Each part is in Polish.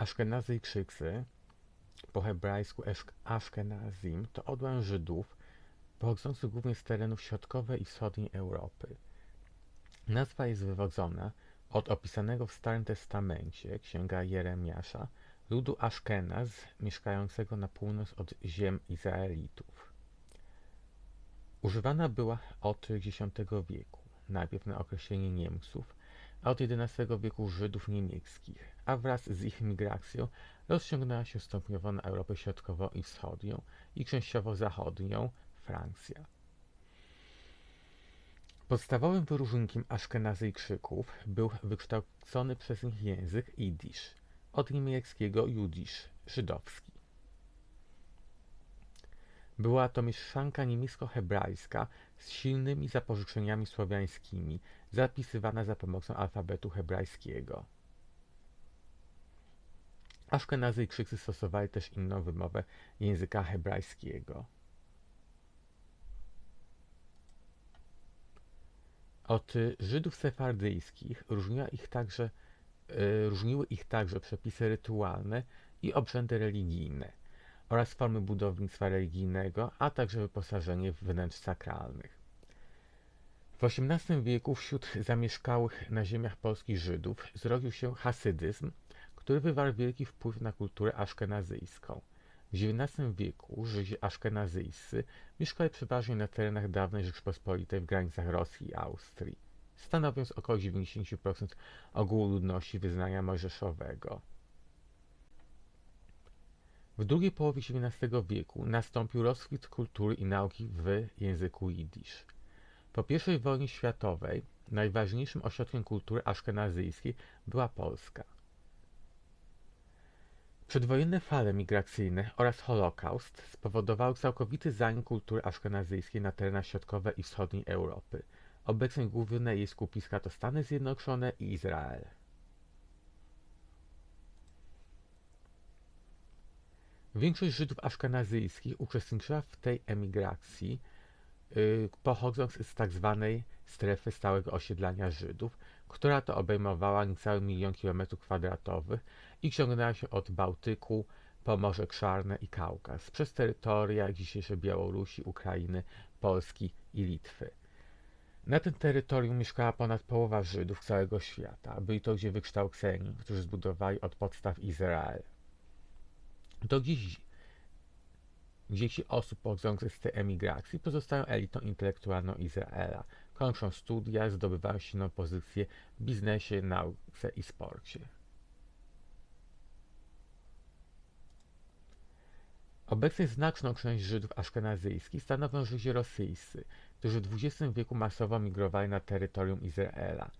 Aszkenazyjczycy, po hebrajsku Aszkenazim, to odłam Żydów pochodzących głównie z terenów środkowej i wschodniej Europy. Nazwa jest wywodzona od opisanego w Starym Testamencie, księga Jeremiasza, ludu Aszkenaz mieszkającego na północ od ziem Izraelitów. Używana była od X wieku, najpierw na określenie Niemców, od XI wieku Żydów niemieckich, a wraz z ich migracją rozciągnęła się stopniowo na Europę Środkową i Wschodnią i częściowo Zachodnią, Francja. Podstawowym wyróżnikiem Aszkenazyjczyków był wykształcony przez nich język jidysz, od niemieckiego judisz, żydowski. Była to mieszanka niemiecko-hebrajska z silnymi zapożyczeniami słowiańskimi, zapisywana za pomocą alfabetu hebrajskiego. Aszkenazyjczycy stosowali też inną wymowę języka hebrajskiego. Od Żydów sefardyjskich różniła ich także, e, różniły ich także przepisy rytualne i obrzędy religijne oraz formy budownictwa religijnego, a także wyposażenie wnętrz sakralnych. W XVIII wieku wśród zamieszkałych na ziemiach polskich Żydów zrodził się hasydyzm, który wywarł wielki wpływ na kulturę aszkenazyjską. W XIX wieku Żydzi aszkenazyjscy mieszkali przeważnie na terenach dawnej Rzeczpospolitej w granicach Rosji i Austrii, stanowiąc około 90% ogółu ludności wyznania mojżeszowego. W drugiej połowie XIX wieku nastąpił rozkwit kultury i nauki w języku jidysz. Po I wojnie światowej najważniejszym ośrodkiem kultury aszkenazyjskiej była Polska. Przedwojenne fale migracyjne oraz Holokaust spowodowały całkowity zanik kultury aszkenazyjskiej na terenach środkowej i wschodniej Europy. Obecnie główne jej skupiska to Stany Zjednoczone i Izrael. Większość Żydów aszkenazyjskich uczestniczyła w tej emigracji, yy, pochodząc z. Tak strefy stałego osiedlania Żydów, która to obejmowała niecały milion kilometrów kwadratowych i ciągnęła się od Bałtyku po Morze Czarne i Kaukaz, przez terytoria dzisiejszej Białorusi, Ukrainy, Polski i Litwy. Na tym terytorium mieszkała ponad połowa Żydów całego świata. Byli to ludzie wykształceni, którzy zbudowali od podstaw Izrael. Do dziś dzieci osób pochodzących z tej emigracji pozostają elitą intelektualną Izraela. Kończą studia, zdobywają silną pozycję w biznesie, nauce i sporcie. Obecnie znaczną część Żydów aszkenazyjskich stanowią Żydzi rosyjscy, którzy w XX wieku masowo migrowali na terytorium Izraela.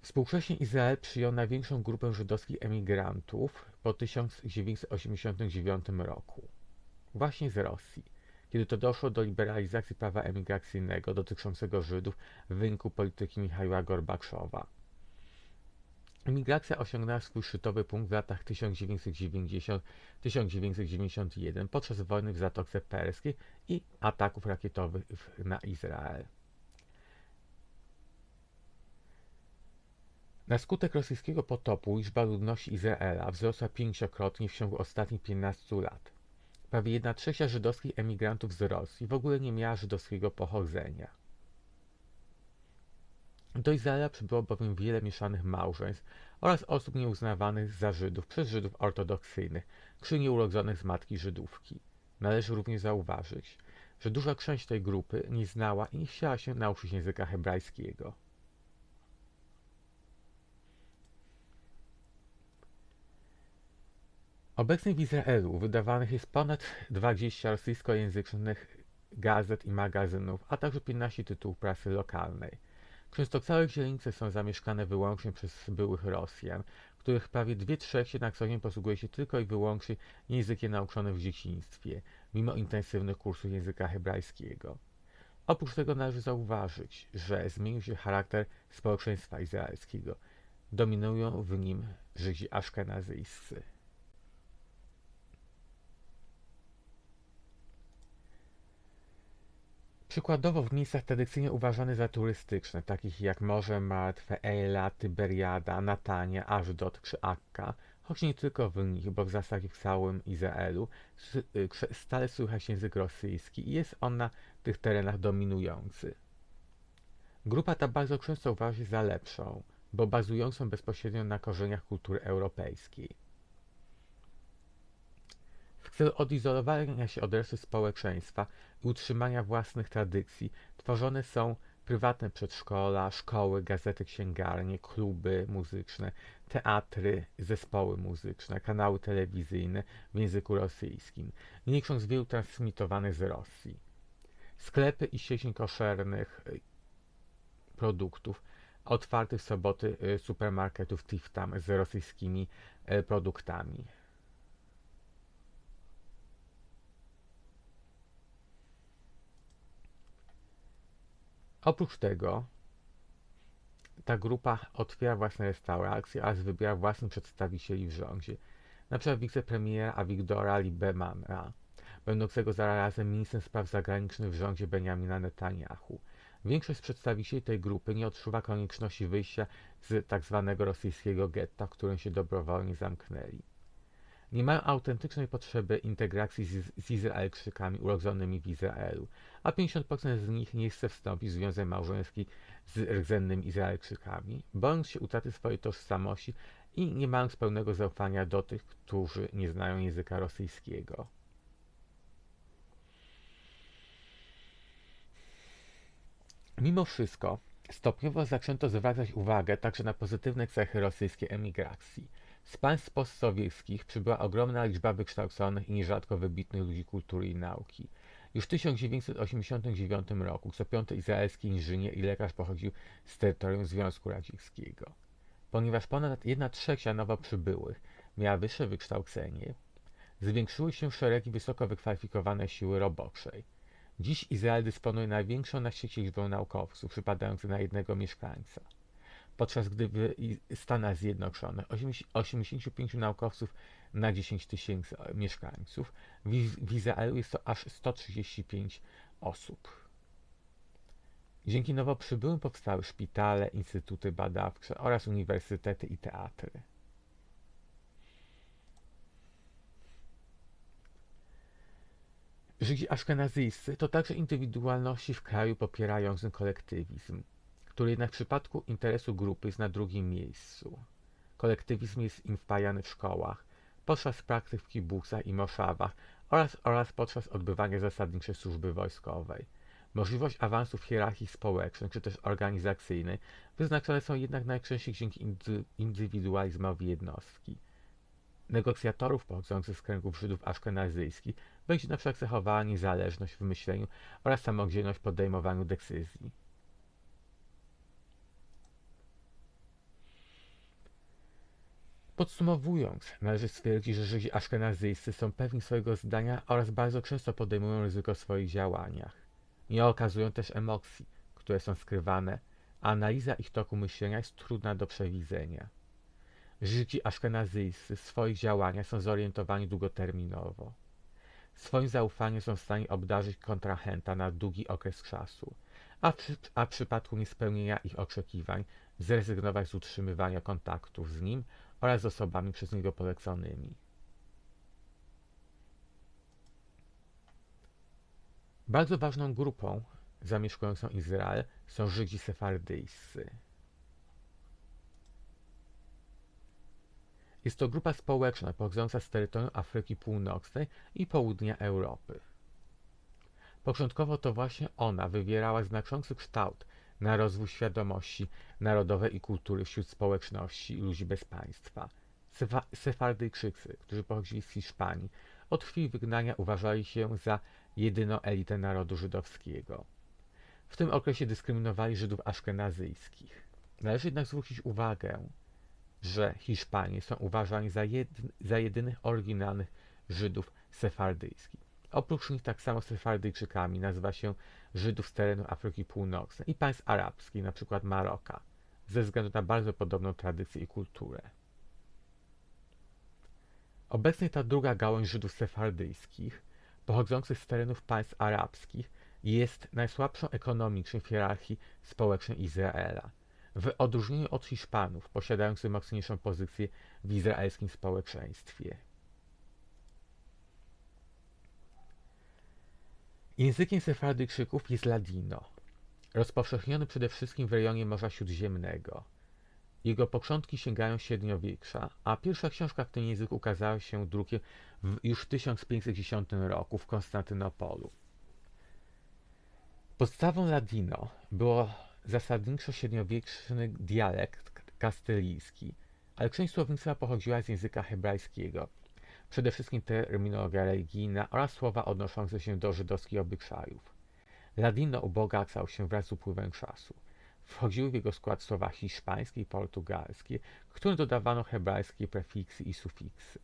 Współcześnie Izrael przyjął największą grupę żydowskich emigrantów po 1989 roku, właśnie z Rosji, kiedy to doszło do liberalizacji prawa emigracyjnego dotyczącego Żydów w wyniku polityki Michała Gorbaczowa. Emigracja osiągnęła swój szczytowy punkt w latach 1990-1991 podczas wojny w Zatoce Perskiej i ataków rakietowych na Izrael. Na skutek rosyjskiego potopu liczba ludności Izraela wzrosła pięciokrotnie w ciągu ostatnich 15 lat. Prawie jedna trzecia żydowskich emigrantów z Rosji w ogóle nie miała żydowskiego pochodzenia. Do Izraela przybyło bowiem wiele mieszanych małżeństw oraz osób nieuznawanych za Żydów przez Żydów ortodoksyjnych, czy nieurodzonych z matki Żydówki. Należy również zauważyć, że duża część tej grupy nie znała i nie chciała się nauczyć języka hebrajskiego. Obecnie w Izraelu wydawanych jest ponad 20 rosyjskojęzycznych gazet i magazynów, a także 15 tytułów prasy lokalnej. Często całe dzielnice są zamieszkane wyłącznie przez byłych Rosjan, których prawie dwie trzecie na co dzień posługuje się tylko i wyłącznie językiem nauczonym w dzieciństwie, mimo intensywnych kursów języka hebrajskiego. Oprócz tego należy zauważyć, że zmienił się charakter społeczeństwa izraelskiego. Dominują w nim Żydzi aszkenazyjscy. Przykładowo w miejscach tradycyjnie uważanych za turystyczne, takich jak Morze Martwe, Eila, Tyberiada, Natania, Ażdot czy Akka, choć nie tylko w nich, bo w zasadzie w całym Izraelu y, stale słychać język rosyjski i jest on na tych terenach dominujący. Grupa ta bardzo często uważa się za lepszą, bo bazującą bezpośrednio na korzeniach kultury europejskiej. W celu odizolowania się od reszty społeczeństwa i utrzymania własnych tradycji tworzone są prywatne przedszkola, szkoły, gazety, księgarnie, kluby muzyczne, teatry, zespoły muzyczne, kanały telewizyjne w języku rosyjskim, nie licząc wielu transmitowanych z Rosji. Sklepy i sieci koszernych y, produktów, otwartych w soboty y, supermarketów Tiftam z rosyjskimi y, produktami. Oprócz tego ta grupa otwiera własne restauracje oraz wybiera własnych przedstawicieli w rządzie, przykład wicepremiera Avigdora Libemana, będącego zarazem ministrem spraw zagranicznych w rządzie Benjamina Netanyahu. Większość przedstawicieli tej grupy nie odczuwa konieczności wyjścia z tzw. Tak rosyjskiego getta, w którym się dobrowolnie zamknęli. Nie mają autentycznej potrzeby integracji z, z Izraelczykami urodzonymi w Izraelu, a 50% z nich nie chce wstąpić w związek małżeński z rdzennymi Izraelczykami, bojąc się utraty swojej tożsamości i nie mając pełnego zaufania do tych, którzy nie znają języka rosyjskiego. Mimo wszystko, stopniowo zaczęto zwracać uwagę także na pozytywne cechy rosyjskiej emigracji. Z państw postsowieckich przybyła ogromna liczba wykształconych i nierzadko wybitnych ludzi kultury i nauki. Już w 1989 roku co piąty izraelski inżynier i lekarz pochodził z terytorium Związku Radzieckiego. Ponieważ ponad 1 trzecia nowo przybyłych miała wyższe wykształcenie, zwiększyły się szeregi wysoko wykwalifikowanej siły roboczej. Dziś Izrael dysponuje największą na świecie liczbą naukowców przypadających na jednego mieszkańca podczas gdy w Stanach Zjednoczonych 85 naukowców na 10 tysięcy mieszkańców, w Izraelu jest to aż 135 osób. Dzięki nowo przybyłym powstały szpitale, instytuty badawcze oraz uniwersytety i teatry. Żydzi aszkenazyjscy to także indywidualności w kraju popierającym kolektywizm który jednak w przypadku interesu grupy jest na drugim miejscu. Kolektywizm jest im wpajany w szkołach, podczas praktyk w kibucach i moszawach oraz, oraz podczas odbywania zasadniczej służby wojskowej. Możliwość awansu w hierarchii społecznej czy też organizacyjnej wyznaczone są jednak najczęściej dzięki indy, indywidualizmowi jednostki. Negocjatorów pochodzących z kręgów Żydów aszkenazyjskich będzie na przykład cechowała niezależność w myśleniu oraz samodzielność w podejmowaniu decyzji. Podsumowując, należy stwierdzić, że Żydzi aszkenazyjscy są pewni swojego zdania oraz bardzo często podejmują ryzyko w swoich działaniach. Nie okazują też emocji, które są skrywane, a analiza ich toku myślenia jest trudna do przewidzenia. Żydzi aszkenazyjscy w swoich działaniach są zorientowani długoterminowo. Swoim zaufaniem są w stanie obdarzyć kontrahenta na długi okres czasu, a, a w przypadku niespełnienia ich oczekiwań zrezygnować z utrzymywania kontaktów z nim oraz osobami przez niego poleconymi. Bardzo ważną grupą zamieszkującą Izrael są Żydzi sefardyjscy. Jest to grupa społeczna pochodząca z terytorium Afryki Północnej i południa Europy. Początkowo to właśnie ona wywierała znaczący kształt na rozwój świadomości narodowej i kultury wśród społeczności ludzi bez państwa. Sefardyjczycy, którzy pochodzili z Hiszpanii, od chwili wygnania uważali się za jedyną elitę narodu żydowskiego. W tym okresie dyskryminowali Żydów aszkenazyjskich. Należy jednak zwrócić uwagę, że Hiszpanie są uważani za, za jedynych oryginalnych Żydów sefardyjskich. Oprócz nich tak samo Sefardyjczykami nazywa się Żydów z terenu Afryki Północnej i państw arabskich, np. Maroka, ze względu na bardzo podobną tradycję i kulturę. Obecnie ta druga gałąź Żydów sefardyjskich, pochodzących z terenów państw arabskich, jest najsłabszą ekonomicznie w hierarchii społecznej Izraela. w odróżnieniu od Hiszpanów posiadających mocniejszą pozycję w izraelskim społeczeństwie. Językiem Sefardyjczyków jest ladino, rozpowszechniony przede wszystkim w rejonie Morza Śródziemnego. Jego początki sięgają średniowiecza, a pierwsza książka w tym języku ukazała się drukiem już w 1510 roku w Konstantynopolu. Podstawą ladino było zasadniczo średniowieczny dialekt kastylijski, ale część słownictwa pochodziła z języka hebrajskiego, przede wszystkim terminologia religijna oraz słowa odnoszące się do żydowskich obyczajów. Ladino ubogacał się wraz z upływem czasu. Wchodziły w jego skład słowa hiszpańskie i portugalskie, którym dodawano hebrajskie prefiksy i sufiksy.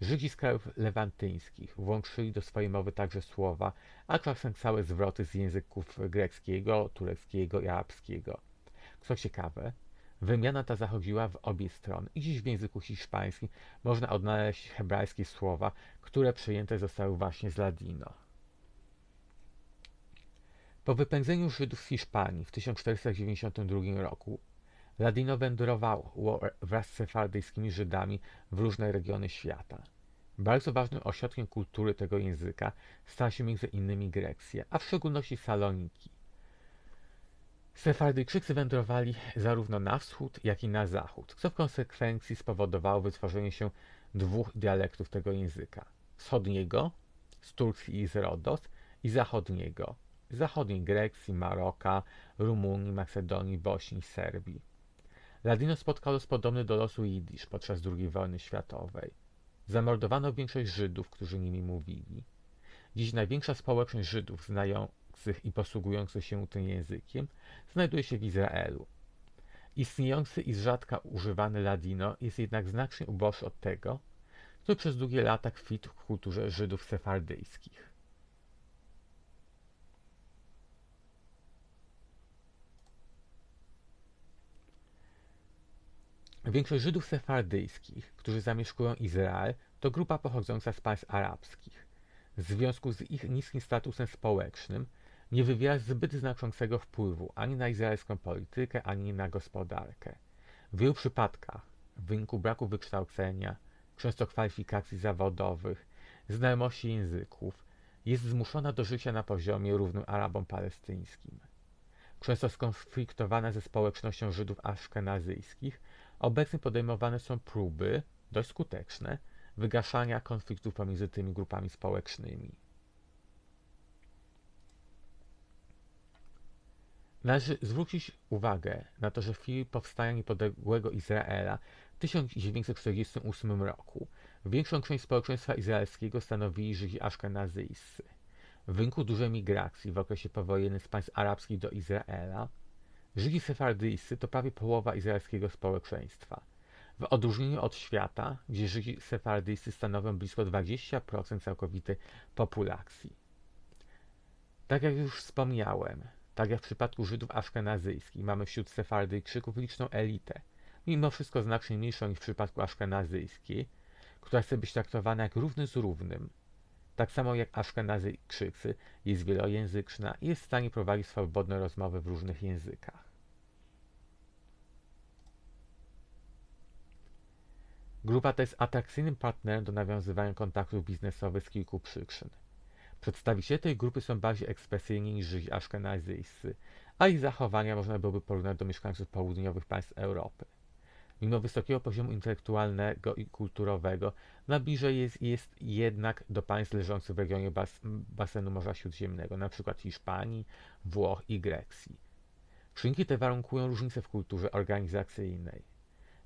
Żydzi z krajów lewantyńskich włączyli do swojej mowy także słowa, a czasem całe zwroty z języków greckiego, tureckiego i arabskiego. Co ciekawe, wymiana ta zachodziła w obie strony i dziś w języku hiszpańskim można odnaleźć hebrajskie słowa, które przyjęte zostały właśnie z ladino. Po wypędzeniu Żydów z Hiszpanii w 1492 roku Ladino wędrowało wraz z sefardyjskimi Żydami w różne regiony świata. Bardzo ważnym ośrodkiem kultury tego języka stała się innymi Grecja, a w szczególności Saloniki. Sefardyjczycy wędrowali zarówno na wschód, jak i na zachód, co w konsekwencji spowodowało wytworzenie się dwóch dialektów tego języka. Wschodniego, z Turcji i z Rodos, i zachodniego, z zachodniej Grecji, Maroka, Rumunii, Macedonii, Bośni i Serbii. Ladino spotkało los podobny do losu Jidysz podczas II wojny światowej. Zamordowano większość Żydów, którzy nimi mówili. Dziś największa społeczność Żydów znających i posługujących się tym językiem znajduje się w Izraelu. Istniejący i z rzadka używany ladino jest jednak znacznie uboższy od tego, który przez długie lata kwitł w kulturze Żydów sefardyjskich. Większość Żydów sefardyjskich, którzy zamieszkują Izrael, to grupa pochodząca z państw arabskich. W związku z ich niskim statusem społecznym nie wywiera zbyt znaczącego wpływu ani na izraelską politykę, ani na gospodarkę. W wielu przypadkach, w wyniku braku wykształcenia, często kwalifikacji zawodowych, znajomości języków, jest zmuszona do życia na poziomie równym Arabom palestyńskim. Często skonfliktowana ze społecznością Żydów aszkenazyjskich, Obecnie podejmowane są próby, dość skuteczne, wygaszania konfliktów pomiędzy tymi grupami społecznymi. Należy zwrócić uwagę na to, że w chwili powstania niepodległego Izraela w 1948 roku większą część społeczeństwa izraelskiego stanowili Żydzi aszkenazyjscy. W wyniku dużej migracji w okresie powojennym z państw arabskich do Izraela Żydzi sefardyjscy to prawie połowa izraelskiego społeczeństwa. W odróżnieniu od świata, gdzie Żydzi sefardyjscy stanowią blisko 20% całkowitej populacji. Tak jak już wspomniałem, tak jak w przypadku Żydów aszkenazyjskich, mamy wśród Sefardyjczyków liczną elitę, mimo wszystko znacznie mniejszą niż w przypadku aszkenazyjskiej, która chce być traktowana jak równy z równym, tak samo jak Aszkenazyjczycy jest wielojęzyczna i jest w stanie prowadzić swobodne rozmowy w różnych językach. Grupa ta jest atrakcyjnym partnerem do nawiązywania kontaktów biznesowych z kilku przyczyn. Przedstawiciele tej grupy są bardziej ekspresyjni niż Żydzi aszkenazyjscy, a ich zachowania można byłoby porównać do mieszkańców południowych państw Europy. Mimo wysokiego poziomu intelektualnego i kulturowego, najbliżej jest, jest jednak do państw leżących w regionie bas, basenu Morza Śródziemnego, np. Hiszpanii, Włoch i Grecji. Czynniki te warunkują różnice w kulturze organizacyjnej.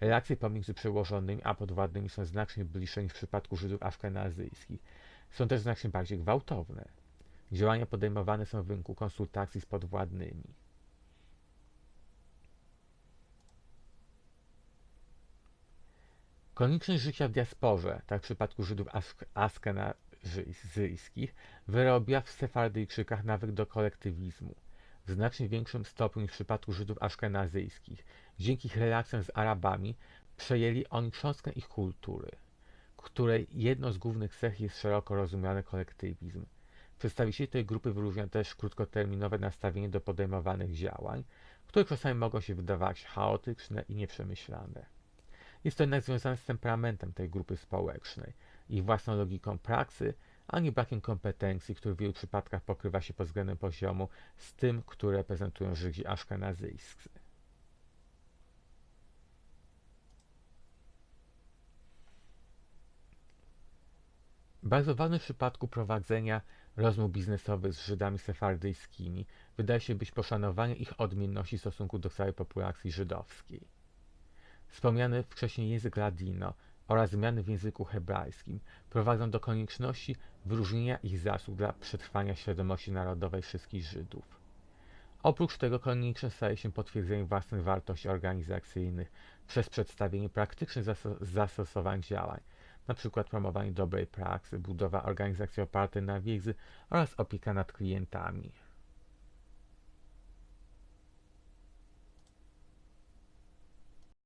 Relacje pomiędzy przełożonymi a podwładnymi są znacznie bliższe niż w przypadku Żydów aszkenazyjskich. Są też znacznie bardziej gwałtowne. Działania podejmowane są w wyniku konsultacji z podwładnymi. Konieczność życia w diasporze, tak w przypadku Żydów askenazyjskich, wyrobiła w Sefardyjczykach nawyk do kolektywizmu w znacznie większym stopniu niż w przypadku Żydów aszkenazyjskich. Dzięki ich relacjom z Arabami przejęli oni cząstkę ich kultury, której jedną z głównych cech jest szeroko rozumiany kolektywizm. Przedstawicieli tej grupy wyróżnia też krótkoterminowe nastawienie do podejmowanych działań, które czasami mogą się wydawać chaotyczne i nieprzemyślane. Jest to jednak związane z temperamentem tej grupy społecznej, ich własną logiką praksy, a nie brakiem kompetencji, który w wielu przypadkach pokrywa się pod względem poziomu z tym, które prezentują Żydzi aszkenazyjscy. Bardzo ważne w przypadku prowadzenia rozmów biznesowych z Żydami sefardyjskimi wydaje się być poszanowanie ich odmienności w stosunku do całej populacji żydowskiej. Wspomniany wcześniej język ladino oraz zmiany w języku hebrajskim prowadzą do konieczności wyróżnienia ich zasług dla przetrwania świadomości narodowej wszystkich Żydów. Oprócz tego konieczne staje się potwierdzenie własnych wartości organizacyjnych przez przedstawienie praktycznych zastosowań działań, np. promowanie dobrej praksy, budowa organizacji opartej na wiedzy oraz opieka nad klientami.